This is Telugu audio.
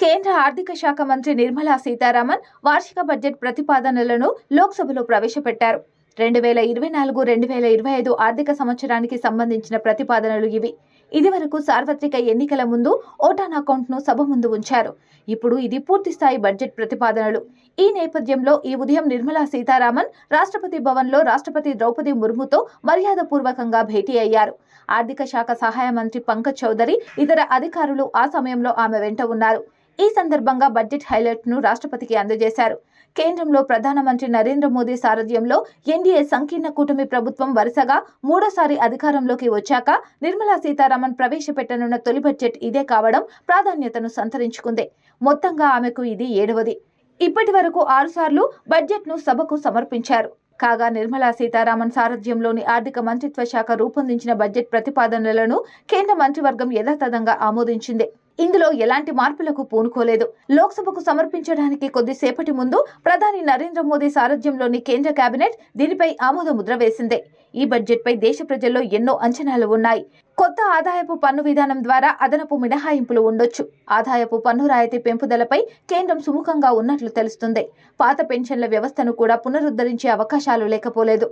కేంద్ర ఆర్థిక శాఖ మంత్రి నిర్మలా సీతారామన్ వార్షిక బడ్జెట్ ప్రతిపాదనలను లోక్సభలో ప్రవేశపెట్టారు. రెండు వేల ఇరవై నాలుగు రెండు వేల ఇరవై ఐదు ఆర్థిక సంవత్సరానికి సంబంధించిన ప్రతిపాదనలు ఇవి. ఇదివరకు సార్వత్రిక ఎన్నికల ముందు ఓటాన్ అకౌంట్ను సభ ముందు ఉంచారు. ఇప్పుడు ఇది పూర్తి స్థాయి బడ్జెట్ ప్రతిపాదనలు. ఈ నేపథ్యంలో ఈ ఉదయం నిర్మలా సీతారామన్ రాష్ట్రపతి భవన్లో రాష్ట్రపతి ద్రౌపది ముర్ముతో మర్యాదపూర్వకంగా భేటీ అయ్యారు. ఆర్థిక శాఖ సహాయ మంత్రి పంకజ్ చౌదరి ఇతర అధికారులు ఆ సమయంలో ఆమె వెంట ఉన్నారు. ఈ సందర్భంగా బడ్జెట్ హైలైట్ను రాష్ట్రపతికి అందజేశారు. కేంద్రంలో ప్రధానమంత్రి నరేంద్ర మోదీ సారథ్యంలో ఎన్డీఏ సంకీర్ణ కూటమి ప్రభుత్వం వరుసగా మూడోసారి అధికారంలోకి వచ్చాక నిర్మలా సీతారామన్ ప్రవేశపెట్టనున్న తొలి బడ్జెట్ ఇదే కావడం ప్రాధాన్యతను సంతరించుకుంది. మొత్తంగా ఆమెకు ఇది ఏడవది. ఇప్పటి వరకు ఆరుసార్లు బడ్జెట్ను సభకు సమర్పించారు. కాగా నిర్మలా సీతారామన్ సారథ్యంలోని ఆర్థిక మంత్రిత్వ శాఖ రూపొందించిన బడ్జెట్ ప్రతిపాదనలను కేంద్ర మంత్రివర్గం యథాతథంగా ఆమోదించింది. ఇందులో ఎలాంటి మార్పులకు పూనుకోలేదు. లోక్సభకు సమర్పించడానికి కొద్దిసేపటి ముందు ప్రధాని నరేంద్ర మోదీ సారథ్యంలోని కేంద్ర కేబినెట్ దీనిపై ఆమోద ముద్ర వేసింది. ఈ బడ్జెట్పై దేశ ప్రజల్లో ఎన్నో అంచనాలు ఉన్నాయి. కొత్త ఆదాయపు పన్ను విధానం ద్వారా అదనపు మినహాయింపులు ఉండొచ్చు. ఆదాయపు పన్ను రాయితీ పెంపుదలపై కేంద్రం సుముఖంగా ఉన్నట్లు తెలుస్తుంది. పాత పెన్షన్ల వ్యవస్థను కూడా పునరుద్ధరించే అవకాశాలు లేకపోలేదు.